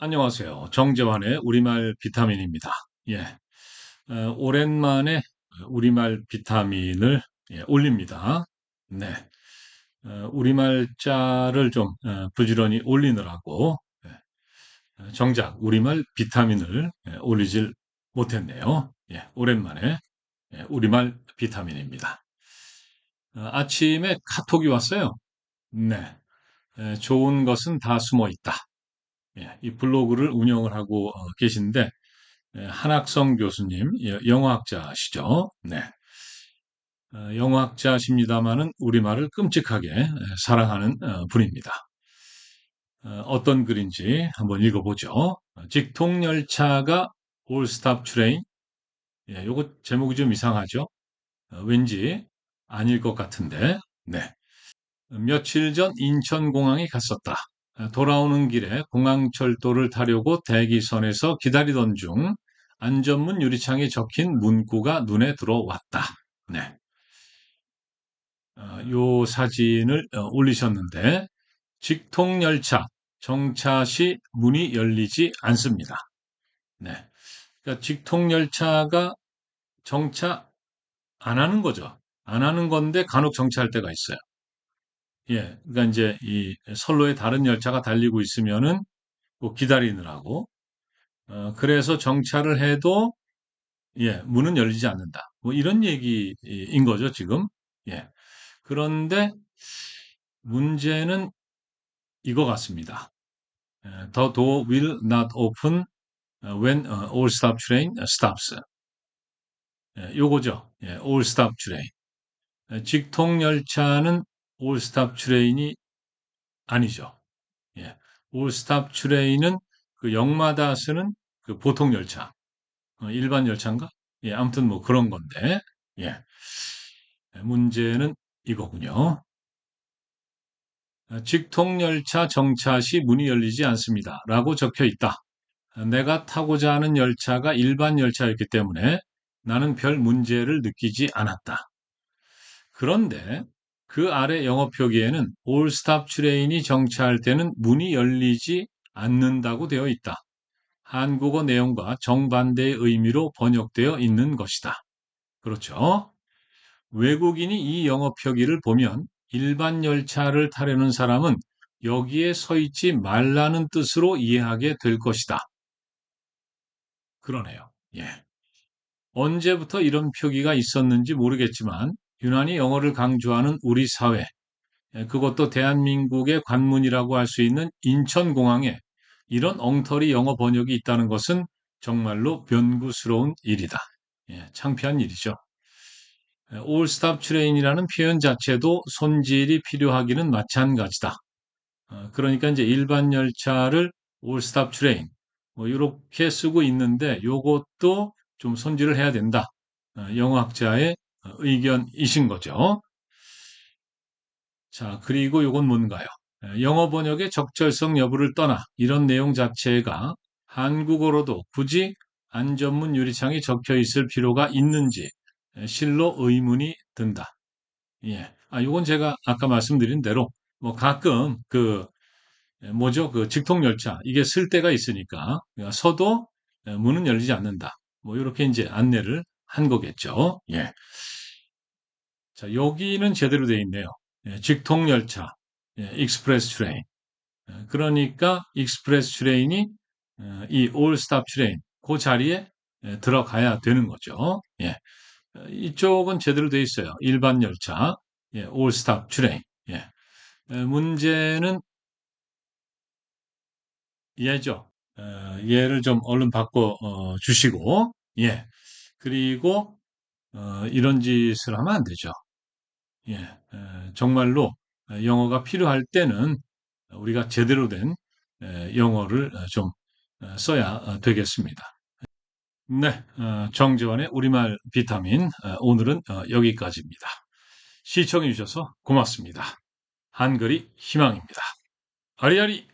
안녕하세요. 정재환의 우리말 비타민입니다. 예, 어, 오랜만에 우리말 비타민을 예, 올립니다. 네, 어, 우리말자를 좀 어, 부지런히 올리느라고 예, 어, 정작 우리말 비타민을 예, 올리질 못했네요. 예, 오랜만에 예, 우리말 비타민입니다. 어, 아침에 카톡이 왔어요. 네, 예, 좋은 것은 다 숨어 있다. 예, 이 블로그를 운영을 하고 어, 계신데 예, 한학성 교수님, 예, 영어학자시죠. 네. 어, 영어학자십니다마는 우리말을 끔찍하게 예, 사랑하는 어, 분입니다. 어, 떤 글인지 한번 읽어보죠. 어, 직통열차가 올스탑 트레인. 예, 요거 제목이 좀 이상하죠. 어, 왠지 아닐 것 같은데. 네. 며칠 전 인천공항에 갔었다. 돌아오는 길에 공항철도를 타려고 대기선에서 기다리던 중 안전문 유리창에 적힌 문구가 눈에 들어왔다. 네. 어, 요 사진을 어, 올리셨는데 직통열차 정차 시 문이 열리지 않습니다. 네. 그러니까 직통열차가 정차 안 하는 거죠. 안 하는 건데 간혹 정차할 때가 있어요. 예, 그러니까 이제 이 선로에 다른 열차가 달리고 있으면은 뭐 기다리느라고 어, 그래서 정차를 해도 예, 문은 열리지 않는다. 뭐 이런 얘기인 거죠, 지금. 예. 그런데 문제는 이거 같습니다. The door will not open when all stop train stops. 예, 요거죠. 예, all stop train. 직통 열차는 stop train이 아니죠. 예. stop train은 그 역마다 쓰는 그 보통 열차, 어, 일반 열차인가? 예, 아무튼 뭐 그런 건데, 예. 문제는 이거군요. 직통열차 정차 시 문이 열리지 않습니다. 라고 적혀 있다. 내가 타고자 하는 열차가 일반 열차였기 때문에 나는 별 문제를 느끼지 않았다. 그런데 그 아래 영어 표기에는 all stop train이 정차할 때는 문이 열리지 않는다고 되어 있다. 한국어 내용과 정반대의 의미로 번역되어 있는 것이다. 그렇죠? 외국인이 이 영어 표기를 보면 일반 열차를 타려는 사람은 여기에 서 있지 말라는 뜻으로 이해하게 될 것이다. 그러네요. 예. 언제부터 이런 표기가 있었는지 모르겠지만 유난히 영어를 강조하는 우리 사회, 예, 그것도 대한민국의 관문이라고 할 수 있는 인천공항에 이런 엉터리 영어 번역이 있다는 것은 정말로 변구스러운 일이다. 예, 창피한 일이죠. All Stop Train이라는 표현 자체도 손질이 필요하기는 마찬가지다. 어, 그러니까 이제 일반 열차를 Stop Train 뭐 이렇게 쓰고 있는데 이것도 좀 손질을 해야 된다. 어, 영어학자의 의견이신 거죠. 자, 그리고 이건 뭔가요? 영어 번역의 적절성 여부를 떠나 이런 내용 자체가 한국어로도 굳이 안전문 유리창에 적혀 있을 필요가 있는지 실로 의문이 든다. 예. 아, 요건 제가 아까 말씀드린 대로 뭐 가끔 그 뭐죠? 그 직통 열차 이게 쓸 때가 있으니까 서도 문은 열리지 않는다. 뭐 이렇게 이제 안내를 한 거겠죠. 예. 자, 여기는 제대로 되어 있네요. 예, 직통 열차, 예, 익스프레스 트레인. 예, 그러니까 익스프레스 트레인이 어, 이 올스탑 트레인 그 자리에 예, 들어가야 되는 거죠. 예. 어, 이쪽은 제대로 되어 있어요. 일반 열차, 예, 올스탑 트레인. 예. 예, 문제는 얘죠. 어, 얘를 좀 얼른 바꿔 어, 주시고, 예. 그리고 어, 이런 짓을 하면 안 되죠. 예, 정말로 영어가 필요할 때는 우리가 제대로 된 영어를 좀 써야 되겠습니다. 네, 어, 정재환의 우리말 비타민 오늘은 어, 여기까지입니다. 시청해 주셔서 고맙습니다. 한글이 희망입니다. 아리아리